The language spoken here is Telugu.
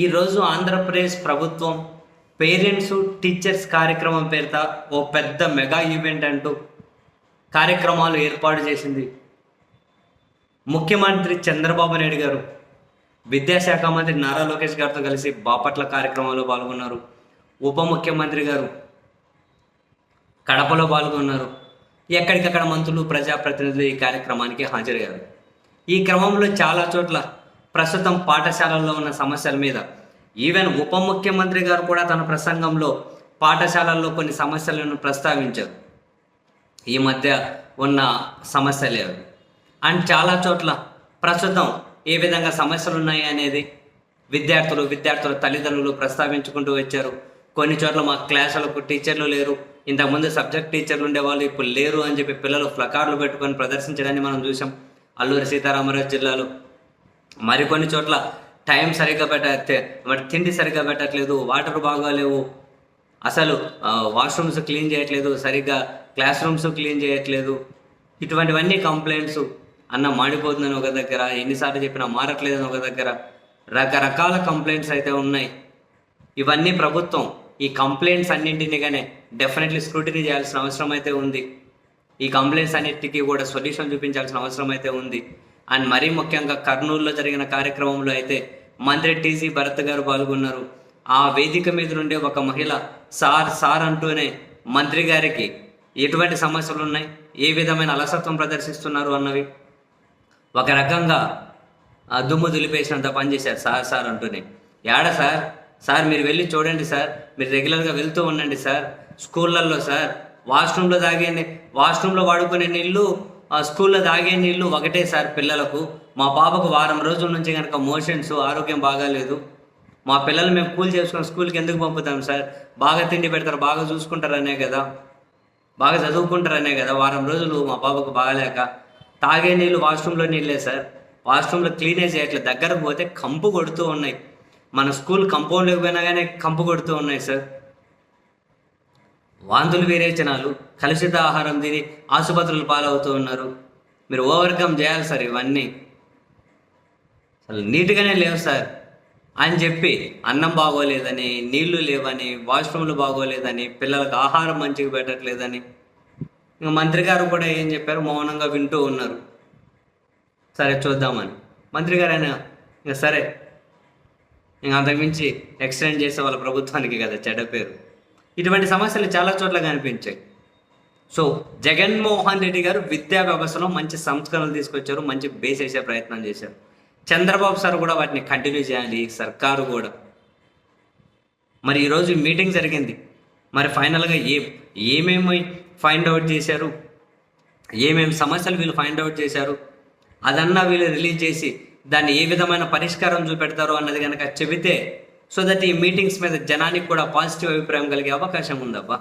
ఈరోజు ఆంధ్రప్రదేశ్ ప్రభుత్వం పేరెంట్స్ టీచర్స్ కార్యక్రమం పేరిట ఓ పెద్ద మెగా ఈవెంట్ అంటూ కార్యక్రమాలు ఏర్పాటు చేసింది. ముఖ్యమంత్రి చంద్రబాబు నాయుడు గారు విద్యాశాఖ మంత్రి నారా లోకేష్ గారితో కలిసి బాపట్ల కార్యక్రమంలో పాల్గొన్నారు. ఉప ముఖ్యమంత్రి గారు కడపలో పాల్గొన్నారు. ఎక్కడికక్కడ మంత్రులు ప్రజాప్రతినిధులు ఈ కార్యక్రమానికి హాజరయ్యారు. ఈ క్రమంలో చాలా చోట్ల ప్రస్తుతం పాఠశాలల్లో ఉన్న సమస్యల మీద. ఈవెన్ ఉప ముఖ్యమంత్రి గారు కూడా తన ప్రసంగంలో పాఠశాలల్లో కొన్ని సమస్యలను ప్రస్తావించారు. ఈ మధ్య ఉన్న సమస్యలే అవి. అండ్ చాలా చోట్ల ప్రస్తుతం ఏ విధంగా సమస్యలు ఉన్నాయి అనేది విద్యార్థులు విద్యార్థుల తల్లిదండ్రులు ప్రస్తావించుకుంటూ వచ్చారు. కొన్ని చోట్ల మా క్లాసులకు టీచర్లు లేరు. ఇంతకుముందు సబ్జెక్ట్ టీచర్లు ఉండేవాళ్ళు ఇప్పుడు లేరు అని చెప్పి పిల్లలు ఫ్లకార్లు పెట్టుకొని ప్రదర్శించడాన్ని మనం చూసాం అల్లూరి సీతారామరాజు జిల్లాలో మరికొన్ని చోట్ల టైం సరిగ్గా పెట్టే మరి తిండి సరిగ్గా పెట్టట్లేదు వాటర్ బాగోలేవు అసలు వాష్రూమ్స్ క్లీన్ చేయట్లేదు సరిగ్గా క్లాస్ రూమ్స్ క్లీన్ చేయట్లేదు ఇటువంటివన్నీ కంప్లైంట్స్ అన్న మాడిపోతుందని ఒక దగ్గర ఎన్నిసార్లు చెప్పినా మారట్లేదని ఒక దగ్గర రకరకాల కంప్లైంట్స్ అయితే ఉన్నాయి. ఇవన్నీ ప్రభుత్వం ఈ కంప్లైంట్స్ అన్నింటినీ కానీ డెఫినెట్లీ స్క్రూటినీ చేయాల్సిన అవసరం అయితే ఉంది. ఈ కంప్లైంట్స్ అన్నిటికీ కూడా సొల్యూషన్ చూపించాల్సిన అవసరం అయితే ఉంది. అండ్ మరీ ముఖ్యంగా కర్నూలులో జరిగిన కార్యక్రమంలో అయితే మంత్రి టీసీ భరత్ గారు పాల్గొన్నారు. ఆ వేదిక మీద నుండి ఒక మహిళ సార్ సార్ అంటూనే మంత్రి గారికి ఎటువంటి సమస్యలు ఉన్నాయి? ఏ విధమైన అలసత్వం ప్రదర్శిస్తున్నారు అన్నవి ఒక రకంగా దుమ్ము దులిపేసినంత పనిచేశారు సార్ సార్ అంటూనే. యాడ సార్? సార్ మీరు వెళ్ళి చూడండి సార్. మీరు రెగ్యులర్గా వెళ్తూ ఉండండి సార్. స్కూళ్ళల్లో సార్. వాష్రూమ్లో తాగే వాష్రూమ్లో వాడుకునే నీళ్ళు ఆ స్కూల్లో తాగే నీళ్ళు ఒకటే సార్ పిల్లలకు. మా పాపకు వారం రోజుల నుంచి కనుక మోషన్స్ ఆరోగ్యం బాగాలేదు. మా పిల్లలు మేము కూల్ చేసుకుని స్కూల్కి ఎందుకు పంపుతాం సార్? బాగా తిండి పెడతారు బాగా చూసుకుంటారనే కదా. బాగా చదువుకుంటారనే కదా. వారం రోజులు మా పాపకు బాగాలేక. తాగే నీళ్ళు వాష్రూమ్లో నీళ్ళే సార్. వాష్రూమ్లో క్లీనే చేయట్లేదు దగ్గరకు పోతే కంపు కొడుతూ ఉన్నాయి. మన స్కూల్ కంపౌండ్ పోయినా కానీ కంపు కొడుతూ ఉన్నాయి సార్. వాంతులు విరేచనాలు కలుషిత ఆహారం తిని ఆసుపత్రులు పాలవుతూ ఉన్నారు. మీరు ఓవర్కమ్ చేయాలి సార్ ఇవన్నీ. అసలు నీట్గానే లేవు సార్. అని చెప్పి అన్నం బాగోలేదని నీళ్ళు లేవని వాష్రూమ్లు బాగోలేదని పిల్లలకు ఆహారం మంచిగా పెట్టట్లేదని ఇంకా మంత్రి గారు కూడా ఏం చెప్పారు? మౌనంగా వింటూ ఉన్నారు. సరే చూద్దామని. మంత్రి గారు అయినా ఇంకా సరే. ఇంకా అంతకుమించి ఎక్స్టెండ్ చేసే వాళ్ళ ప్రభుత్వానికి కదా చెడ్డ పేరు. ఇటువంటి సమస్యలు చాలా చోట్ల కనిపించాయి. సో జగన్మోహన్ రెడ్డి గారు విద్యా వ్యవస్థలో మంచి సంస్కరణలు తీసుకొచ్చారు మంచి బేస్ వేసే ప్రయత్నం చేశారు. చంద్రబాబు సార్ కూడా వాటిని కంటిన్యూ చేయాలి సర్కారు కూడా. మరి ఈరోజు మీటింగ్ జరిగింది. మరి ఫైనల్గా ఏ ఏమేమి ఫైండ్ అవుట్ చేశారు? ఏమేమి సమస్యలు వీళ్ళు ఫైండ్ అవుట్ చేశారు? అదన్నా వీళ్ళు రిలీజ్ చేసి దాన్ని ఏ విధమైన పరిష్కారం చూపెడతారో అన్నది కనుక చెబితే సో దట్ ఈ మీటింగ్స్ మీద జనానికి కూడా పాజిటివ్ అభిప్రాయం కలిగే అవకాశం ఉందబ్బా.